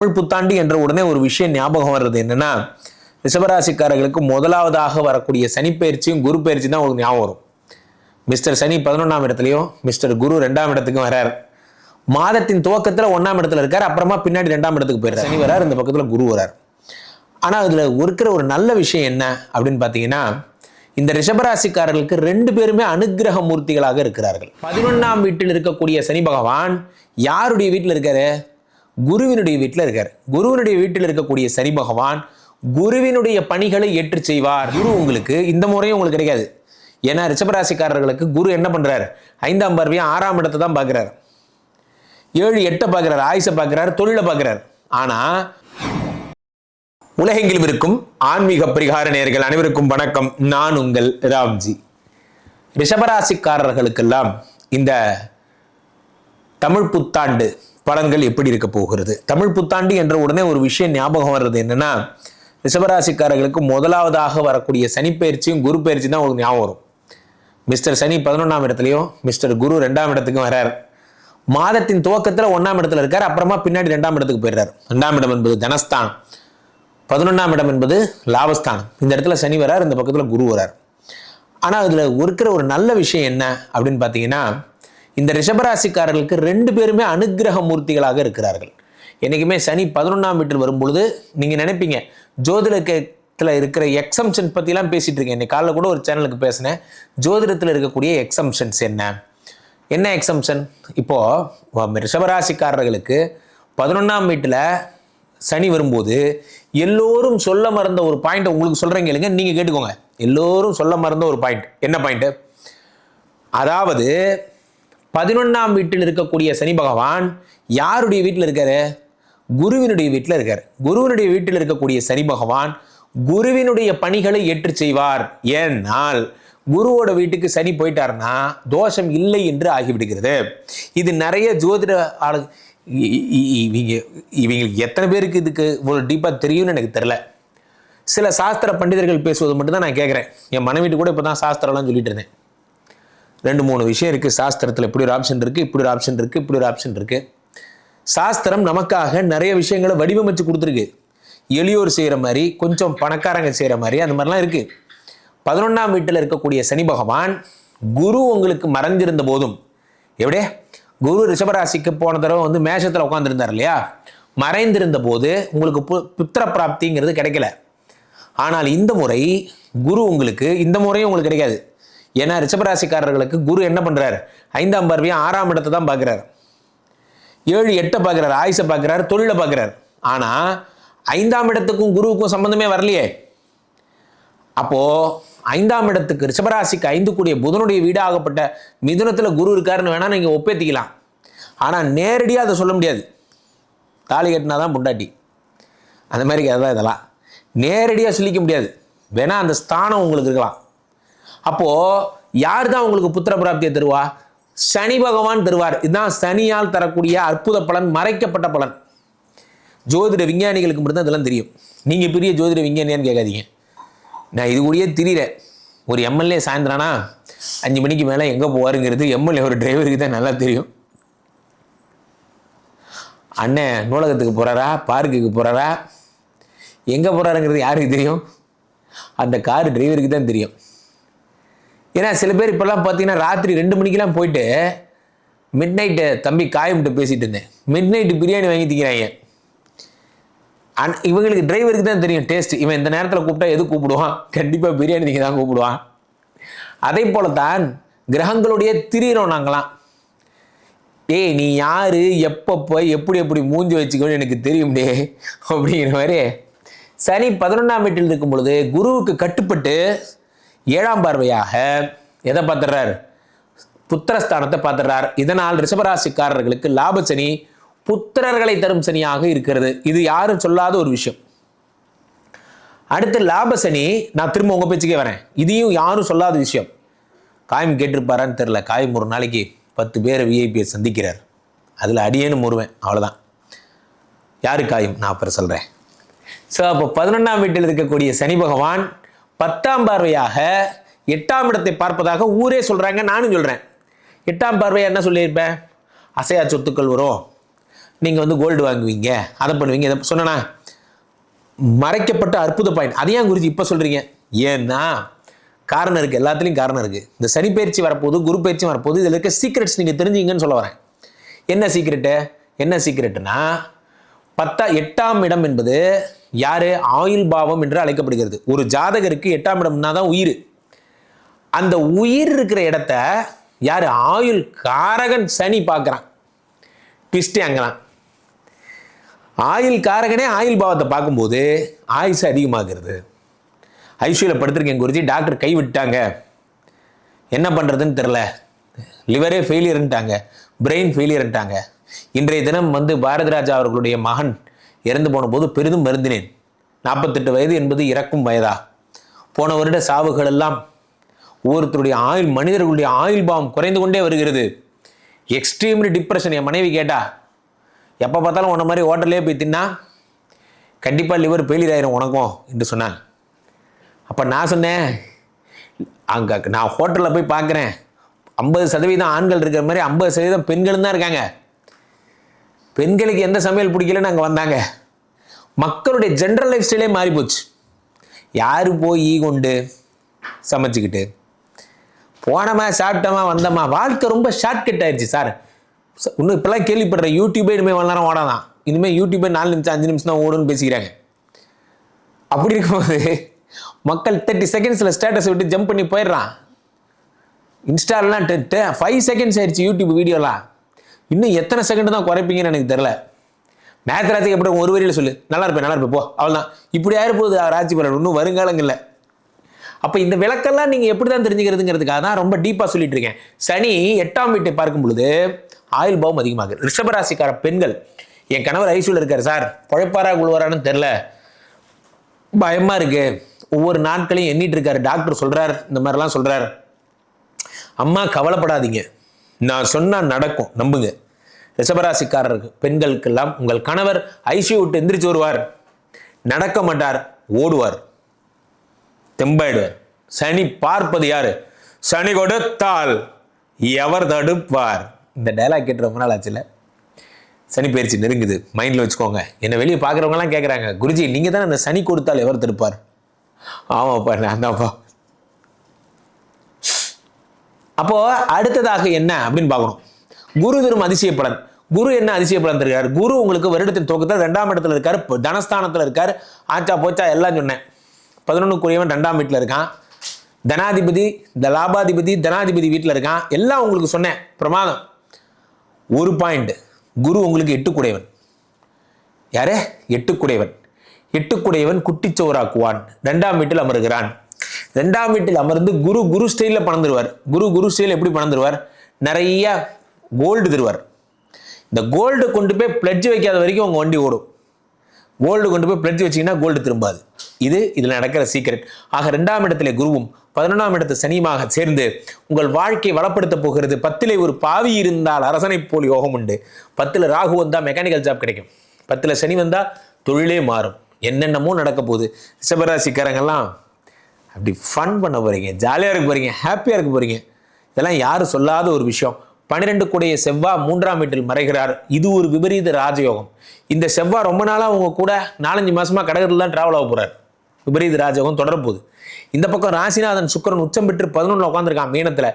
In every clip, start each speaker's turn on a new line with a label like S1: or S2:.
S1: தமிழ் புத்தாண்டு என்ற உடனே ஒரு விஷயம் ஞாபகம் வர்றது என்னன்னா ரிஷபராசிக்காரர்களுக்கு முதலாவதாக வரக்கூடிய சனி பயிற்சியும் குரு பயிற்சி தான் உங்களுக்கு ஞாபகம் வரும். மிஸ்டர் சனி பதினொன்றாம் இடத்துலையும் மிஸ்டர் குரு ரெண்டாம் இடத்துக்கும் வரார். மாதத்தின் துவக்கத்தில் ஒன்றாம் இடத்துல இருக்கார் அப்புறமா பின்னாடி ரெண்டாம் இடத்துக்கு போயிடுறார். சனி வரார் இந்த பக்கத்தில் குரு வரார். ஆனால் இதில் இருக்கிற ஒரு நல்ல விஷயம் என்ன அப்படின்னு பார்த்தீங்கன்னா இந்த ரிஷபராசிக்காரர்களுக்கு ரெண்டு பேருமே அனுக்கிரக மூர்த்திகளாக இருக்கிறார்கள். பதினொன்றாம் வீட்டில் இருக்கக்கூடிய சனி பகவான் யாருடைய வீட்டில் இருக்காரு? குருவினுடைய வீட்டில் இருக்கார். குருவினுடைய வீட்டில் இருக்கக்கூடிய சனி பகவான் குருவினுடைய பணிகளை ஏற்று செய்வார். குரு உங்களுக்கு இந்த முறையும் உங்களுக்கு கிடைக்காது. ஏன்னா ரிஷபராசிக்காரர்களுக்கு குரு என்ன பண்றாரு? ஐந்தாம் பார்வையும் ஆறாம் இடத்தை தான் பார்க்குறாரு. ஏழு எட்டை பார்க்குறாரு ஆயுசை பார்க்குறாரு தொழிலை பார்க்குறாரு. ஆனால் உலகெங்கிலும் இருக்கும் ஆன்மீக பரிகார நேர்கள் அனைவருக்கும் வணக்கம். நான் உங்கள் ராம்ஜி. ரிஷபராசிக்காரர்களுக்கெல்லாம் இந்த தமிழ் புத்தாண்டு பலன்கள் எப்படி இருக்க போகிறது? தமிழ் புத்தாண்டு என்ற உடனே ஒரு விஷயம் ஞாபகம் வர்றது என்னன்னா ரிஷபராசிக்காரர்களுக்கு முதலாவதாக வரக்கூடிய சனி பயிற்சியும் குரு பயிற்சி தான் உங்களுக்கு ஞாபகம் வரும். மிஸ்டர் சனி பதினொன்றாம் இடத்துலையும் மிஸ்டர் குரு ரெண்டாம் இடத்துக்கும் வர்றார். மாதத்தின் துவக்கத்தில் ஒன்றாம் இடத்துல இருக்கார் அப்புறமா பின்னாடி ரெண்டாம் இடத்துக்கு போயிடுறார். ரெண்டாம் இடம் என்பது தனஸ்தானம். பதினொன்றாம் இடம் என்பது லாபஸ்தானம். இந்த இடத்துல சனி வரார் இந்த பக்கத்தில் குரு வரார் ஆனால் இதில் இருக்கிற ஒரு நல்ல விஷயம் என்ன அப்படின்னு பார்த்தீங்கன்னா இந்த ரிஷபராசிக்காரர்களுக்கு ரெண்டு பேருமே அனுக்கிரக மூர்த்திகளாக இருக்கிறார்கள். என்றைக்குமே சனி பதினொன்றாம் வீட்டில் வரும்பொழுது நீங்கள் நினைப்பீங்க ஜோதிடத்தில் இருக்கிற எக்ஸம்ஷன் பற்றிலாம் பேசிகிட்டு இருக்கேன். இன்னைக்கு காலைல கூட ஒரு சேனலுக்கு பேசினேன். ஜோதிடத்தில் இருக்கக்கூடிய எக்ஸம்ஷன்ஸ் என்ன? என்ன எக்ஸம்ஷன் இப்போது ரிஷபராசிக்காரர்களுக்கு பதினொன்றாம் வீட்டில் சனி வரும்போது எல்லோரும் சொல்ல மறந்த ஒரு பாயிண்ட் உங்களுக்கு சொல்கிறேங்க இல்லைங்க நீங்கள் கேட்டுக்கோங்க. எல்லோரும் சொல்ல மறந்த ஒரு பாயிண்ட் என்ன பாயிண்ட்டு அதாவது பதினொன்றாம் வீட்டில் இருக்கக்கூடிய சனி பகவான் யாருடைய வீட்டில் இருக்காரு? குருவினுடைய வீட்டில் இருக்கார். குருவினுடைய வீட்டில் இருக்கக்கூடிய சனி பகவான் குருவினுடைய பணிகளை ஏற்று செய்வார். ஏன்னால் குருவோட வீட்டுக்கு சனி போயிட்டாருன்னா தோஷம் இல்லை என்று ஆகிவிடுகிறது. இது நிறைய ஜோதிட ஆளு இவங்க இ- இவங்க இவங்களுக்கு எத்தனை பேருக்கு இதுக்கு இவ்வளோ டீப்பாக தெரியும்னு எனக்கு தெரில சில சாஸ்திர பண்டிதர்கள் பேசுவது மட்டும்தான் நான் கேட்குறேன் என் மனைவிட்டு கூட இப்போ தான் சாஸ்திரம்லாம் சொல்லிட்டு இருந்தேன். ரெண்டு மூணு விஷயம் இருக்குது சாஸ்திரத்தில் இப்படி ஒரு ஆப்ஷன் இருக்குது இப்படி ஒரு ஆப்ஷன் இருக்குது இப்படி ஒரு ஆப்ஷன் இருக்குது சாஸ்திரம் நமக்காக நிறைய விஷயங்களை வடிவமைச்சு கொடுத்துருக்கு. எளியோர் செய்கிற மாதிரி கொஞ்சம் பணக்காரங்க செய்கிற மாதிரி அந்த மாதிரிலாம் இருக்குது பதினொன்றாம் வீட்டில் இருக்கக்கூடிய சனி பகவான் குரு உங்களுக்கு மறைஞ்சிருந்த போதும் எப்படியே? குரு ரிஷபராசிக்கு போன தடவை வந்து மேஷத்தில் உட்காந்துருந்தார் இல்லையா? மறைந்திருந்த போது உங்களுக்கு பு புத்திர பிராப்திங்கிறது கிடைக்கல. ஆனால் இந்த முறை குரு உங்களுக்கு இந்த முறையும் உங்களுக்கு கிடைக்காது. ஏன்னா ரிஷபராசிக்காரர்களுக்கு குரு என்ன பண்ணுறாரு ஐந்தாம் பார்வையும் ஆறாம் இடத்தை தான் பார்க்குறாரு. ஏழு எட்டை பார்க்குறாரு ஆயுசை பார்க்குறாரு தொழிலை பார்க்குறாரு. ஆனால் ஐந்தாம் இடத்துக்கும் குருவுக்கும் சம்பந்தமே வரலையே. அப்போது ஐந்தாம் இடத்துக்கு ரிஷபராசிக்கு ஐந்து கூடிய புதனுடைய வீடாகப்பட்ட மிதுனத்தில் குரு இருக்காருன்னு வேணால் நீங்கள் ஒப்பேத்திக்கலாம். ஆனால் நேரடியாக அதை சொல்ல முடியாது. தாலி கட்டினா தான் பொண்டாட்டி. அந்த மாதிரி அதான் இதெல்லாம். நேரடியாக சொல்லிக்க முடியாது. வேணால் அந்த ஸ்தானம் உங்களுக்கு இருக்கலாம். அப்போது யார் தான் உங்களுக்கு புத்திர பிராப்தியை தருவா? சனி பகவான் தருவார். இதுதான் சனியால் தரக்கூடிய அற்புத பலன் மறைக்கப்பட்ட பலன். ஜோதிட விஞ்ஞானிகளுக்கு மட்டும்தான் இதெல்லாம் தெரியும். நீங்கள் பெரிய ஜோதிட விஞ்ஞானியான்னு கேட்காதீங்க. நான் இது கூடயே தெரியல ஒரு எம்எல்ஏ சாயந்தரானா அஞ்சு மணிக்கு மேலே எங்கே போவாருங்கிறது எம்எல்ஏ ஒரு டிரைவருக்கு தான் நல்லா தெரியும். அண்ணன் நூலகத்துக்கு போகிறாரா பார்க்குக்கு போகிறாரா எங்கே போகிறாருங்கிறது யாருக்கு தெரியும்? அந்த கார் டிரைவருக்கு தான் தெரியும். ஏன்னா சில பேர் இப்போல்லாம் பார்த்தீங்கன்னா ராத்திரி ரெண்டு மணிக்கெல்லாம் போயிட்டு மிட் நைட்டு தம்பி காயம்ட்டு பேசிகிட்டு இருந்தேன். மிட் நைட்டு பிரியாணி வாங்கி திங்கிறாங்க அன் இவங்களுக்கு டிரைவருக்கு தான் தெரியும் டேஸ்ட் இவன் இந்த நேரத்தில் கூப்பிட்டா எது கூப்பிடுவான்? கண்டிப்பாக பிரியாணி திங்க தான் கூப்பிடுவான். அதே போல தான் கிரகங்களுடைய திரியிறோம் நாங்களாம். ஏய் நீ யார் எப்பப்போ எப்படி எப்படி மூஞ்சி வச்சுக்கணும்னு எனக்கு தெரியும் டே அப்படிங்கிற மாதிரி. சனி பதினொன்றாம் வீட்டில் இருக்கும் பொழுது குருவுக்கு கட்டுப்பட்டு ஏழாம் பார்வையாக எதை பார்த்துடுறார்? புத்திரஸ்தானத்தை பார்த்துடுறார். இதனால் ரிஷபராசிக்காரர்களுக்கு லாப சனி புத்திரர்களை தரும் சனியாக இருக்கிறது. இது யாரும் சொல்லாத ஒரு விஷயம். அடுத்து லாப சனி நான் திரும்ப உங்கள் பேச்சுக்கே வரேன். இதையும் யாரும் சொல்லாத விஷயம். காயம் கேட்டிருப்பாரான்னு தெரில காயம் ஒரு நாளைக்கு பத்து பேரை விஐபியை சந்திக்கிறார். அதில் அடியேன்னு முருவேன் அவ்வளோதான் யாரு காயும்? நான் அப்புறம் சொல்கிறேன் ஸோ அப்போ பதினொன்றாம் வீட்டில் இருக்கக்கூடிய சனி பகவான் பத்தாம் பார்வையாக எட்டாம் இடத்தை பார்ப்பதாக ஊரே சொல்கிறாங்க நானும் சொல்கிறேன் எட்டாம் பார்வையாக என்ன சொல்லியிருப்பேன் அசையா சொத்துக்கள் வரும். நீங்கள் வந்து கோல்டு வாங்குவீங்க. அதை பண்ணுவீங்க. இதை சொன்னனா? மறைக்கப்பட்ட அற்புத பாயிண்ட் அது ஏன் குருஜி இப்போ சொல்கிறீங்க ஏன்னா காரணம் இருக்குது எல்லாத்துலேயும் காரணம் இருக்குது இந்த சனி பயிற்சி வரப்போகுது குரு பயிற்சி வரப்போகுது. இதில் இருக்க சீக்ரெட்ஸ் நீங்கள் தெரிஞ்சுங்கன்னு சொல்ல வரேன். என்ன சீக்ரெட்டு என்ன சீக்ரெட்டுனா பத்தா எட்டாம் இடம் என்பது யாரு? ஆயுள் பாவம் என்று அழைக்கப்படுகிறது. ஒரு ஜாதகருக்கு எட்டாம் இடம்னா தான் உயிர். அந்த உயிர் இருக்கிற இடத்த யார்? ஆயுள் காரகன் சனி பார்க்குறான். ட்விஸ்டே அங்கதான் ஆயுள் காரகனே ஆயுள் பாவத்தை பார்க்கும்போது ஆயுசு அதிகமாகிறது. ஐசியூவில் படுத்திருக்கேன் குருஜி டாக்டர் கை விட்டாங்க. என்ன பண்ணுறதுன்னு தெரில லிவரே ஃபெயிலியர்ன்ட்டாங்க பிரெயின் ஃபெயிலியர்ன்ட்டாங்க இன்றைய தினம் வந்து பாரதிராஜா அவர்களுடைய மகன் இறந்து போன போது பெரிதும் வருந்தினேன். நாற்பத்தெட்டு வயது என்பது இறக்கும் வயதா? போன வருட சாவுகள் எல்லாம் ஒவ்வொருத்தருடைய ஆயுள் மனிதர்களுடைய ஆயுள் பாவம் குறைந்து கொண்டே வருகிறது. எக்ஸ்ட்ரீம்லி டிப்ரெஷன் என் மனைவி கேட்டா எப்போ பார்த்தாலும் உன்ன மாதிரி ஹோட்டல்லே போய் தின்னா கண்டிப்பாக லிவர் ஃபெயிலியர் ஆயிரும் உனக்கும் என்று சொன்னான் அப்போ நான் சொன்னேன் அங்கே நான் ஹோட்டலில் போய் பார்க்குறேன். ஐம்பது சதவீதம் ஆண்கள் இருக்கிற மாதிரி ஐம்பது சதவீதம் பெண்களும் தான் இருக்காங்க. பெண்களுக்கு எந்த சமையல் பிடிக்கலன்னு அங்கே வந்தாங்க. மக்களுடைய ஜென்ரல் லைஃப் ஸ்டைலே மாறி போச்சு யார் போய் ஈ கொண்டு சமைச்சுக்கிட்டு? போனோமா சாப்பிட்டோமா வந்தோமா? வாழ்க்கை ரொம்ப ஷார்ட்கட் ஆயிடுச்சு சார் இன்னும் இப்போல்லாம் கேள்விப்படுறேன். யூடியூபே இனிமேல் இவ்வளோ நேரம் ஓடாதான். இனிமேல் யூடியூபே நாலு நிமிஷம் அஞ்சு நிமிஷம் தான் ஓடுன்னு பேசிக்கிறாங்க. அப்படி இருக்கும்போது மக்கள் தேர்ட்டி செகண்ட்ஸில் ஸ்டேட்டஸ் விட்டு ஜம்ப் பண்ணி போயிடுறான். இன்ஸ்டாலெலாம் ஃபைவ் செகண்ட்ஸ் ஆயிடுச்சு யூடியூப் வீடியோலாம் இன்னும் எத்தனை செகண்ட் தான் குறைப்பீங்கன்னு எனக்கு தெரில மேத்ராஜிக்கு எப்படி ஒரு வரியில் சொல்லு. நல்லா இருப்பேன் நல்லா இருப்பேன். போ அவ்வளோதான் இப்படி ஆயிருப்போது போகுது பலன் இன்னும் வருங்காலங்கள்ல. அப்போ இந்த விளக்கெல்லாம் நீங்கள் எப்படி தான் தெரிஞ்சுக்கிறதுங்கிறதுக்காக தான் ரொம்ப டீப்பாக சொல்லிட்டு இருக்கேன். சனி எட்டாம் வீட்டை பார்க்கும் பொழுது ஆயுள் பாவம் அதிகமாகுது. ரிஷபராசிக்கார பெண்கள் என் கணவர் ஐசியூல இருக்கார் சார். பழைப்பாரா குழுவாரான்னு தெரில பயமாக இருக்கு. ஒவ்வொரு நாட்களையும் எண்ணிட்டு இருக்காரு. டாக்டர் சொல்கிறார் இந்த மாதிரிலாம் சொல்கிறார் அம்மா கவலைப்படாதீங்க. நான் சொன்னால் நடக்கும் நம்புங்க. ரிஷபராசிக்காரருக்கு பெண்களுக்கெல்லாம் உங்கள் கணவர் ஐசியூ விட்டு எந்திரிச்சு வருவார். நடக்க மாட்டார் ஓடுவார். தெம்பாயிடுவார். சனி பார்ப்பது யாரு? சனி கொடுத்தால் எவர் தடுப்பார்? இந்த டைலாக் கேட்டு ரொம்ப நாள் ஆச்சுல. சனி பயிற்சி நெருங்குது. மைண்டில் வச்சுக்கோங்க. என்னை வெளியே பார்க்குறவங்கலாம் கேட்குறாங்க குருஜி நீங்கள் தானே அந்த சனி கொடுத்தால் எவர் தடுப்பார்? ஆமாப்பா நான் தான்ப்பா. அப்போ அடுத்ததாக என்ன அப்படின்னு பார்க்கணும். குரு தரும் அதிசயப்பலன். குரு என்ன அதிசயப்பலன் இருக்கார் குரு உங்களுக்கு வருடத்தின் துவக்கத்தில் ரெண்டாம் இடத்துல இருக்கார் தனஸ்தானத்தில் இருக்கார். ஆச்சா போச்சா எல்லாம் சொன்னேன். பதினொன்றுக்குரியவன் ரெண்டாம் வீட்டில் இருக்கான். தனாதிபதி த லாபாதிபதி தனாதிபதி வீட்டில் இருக்கான். எல்லாம் உங்களுக்கு சொன்னேன். பிரமாதம். ஒரு பாயிண்ட் குரு உங்களுக்கு எட்டுக்குடையவன். யாரே? எட்டுக்குடையவன். எட்டுக்குடையவன் குட்டிச்சோறாக்குவான் ரெண்டாம் வீட்டில் அமருகிறான். ரெண்டாம் வீட்டில் அமர்ந்து குரு குரு ஸ்டைலில் பணந்துருவார். குரு குரு ஸ்டைலில் எப்படி பணந்துருவார்? நிறைய கோல்டு தருவார். இந்த கோல்டு கொண்டு போய் பிளட்ஜ் வைக்காத வரைக்கும் உங்கள் வண்டி ஓடும். கோல்டு கொண்டு போய் பிளட்ஜ் வச்சீங்கன்னா கோல்டு திரும்பாது. இது இதில் நடக்கிற சீக்கிரட் ஆக ரெண்டாம் இடத்துல குருவும் பதினொன்றாம் இடத்து சனியுமாக சேர்ந்து உங்கள் வாழ்க்கை வளப்படுத்த போகிறது. பத்திலே ஒரு பாவி இருந்தால் அரசனை போல் யோகம் உண்டு. பத்தில் ராகு வந்தால் மெக்கானிக்கல் ஜாப் கிடைக்கும். பத்தில் சனி வந்தால் தொழிலே மாறும். என்னென்னமோ நடக்க போகுது. ரிஷபராசிக்காரங்கெல்லாம் அப்படி ஃபன் பண்ண போகிறீங்க ஜாலியாக இருக்க போகிறீங்க ஹாப்பியாக இருக்க போகிறீங்க இதெல்லாம் யாரும் சொல்லாத ஒரு விஷயம். பன்னிரெண்டு கூடைய செவ்வாய் மூன்றாம் வீட்டில் மறைகிறார். இது ஒரு விபரீத ராஜயோகம். இந்த செவ்வாய் ரொம்ப நாளாக அவங்க கூட நாலஞ்சு மாதமாக கடகத்தில் தான் ட்ராவல் ஆக போகிறார் விபரீத ராஜயோகம் தொடரப்போகுது இந்த பக்கம் ராசிநாதன் சுக்கரன் உச்சம் பெற்று பதினொன்றில் உட்காந்துருக்கான் மீனத்தில்.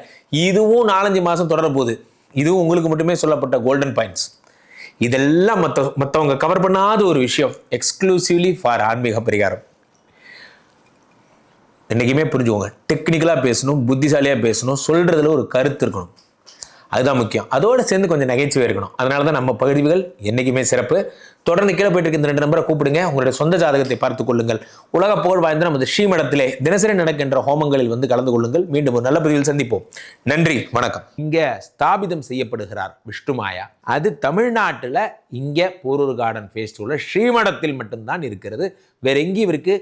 S1: இதுவும் நாலஞ்சு மாதம் தொடரப்போகுது இதுவும் உங்களுக்கு மட்டுமே சொல்லப்பட்ட கோல்டன் பாயிண்ட்ஸ் இதெல்லாம் மற்ற மற்றவங்க கவர் பண்ணாத ஒரு விஷயம். எக்ஸ்க்ளூசிவ்லி ஃபார் ஆன்மீக பரிகாரம். என்றைக்குமே புரிஞ்சுக்கோங்க. டெக்னிக்கலாக பேசணும் புத்திசாலியாக பேசணும் சொல்கிறதுல ஒரு கருத்து இருக்கணும். அதுதான் முக்கியம். அதோடு சேர்ந்து கொஞ்சம் நகைச்சுவை இருக்கணும். அதனால தான் நம்ம பகுதிகள் என்றைக்குமே சிறப்பு. தொடர்ந்து கீழே போயிட்டு இருக்க இந்த ரெண்டு நம்பரை கூப்பிடுங்க. உங்களுடைய சொந்த ஜாதகத்தை பார்த்துக் கொள்ளுங்கள். உலக புகழ் வாய்ந்த நமது ஸ்ரீமடத்திலே தினசரி நடக்கின்ற ஹோமங்களில் வந்து கலந்து கொள்ளுங்கள். மீண்டும் ஒரு நல்ல பதிவில் சந்திப்போம். நன்றி வணக்கம். இங்கே ஸ்தாபிதம் செய்யப்படுகிறார் விஷ்ணுமாயா அது தமிழ்நாட்டில் இங்கே போரூர் கார்டன் ஃபேஸ்டிவலில் ஸ்ரீமடத்தில் மட்டும்தான் இருக்கிறது. வேற எங்கேயும் இருக்குது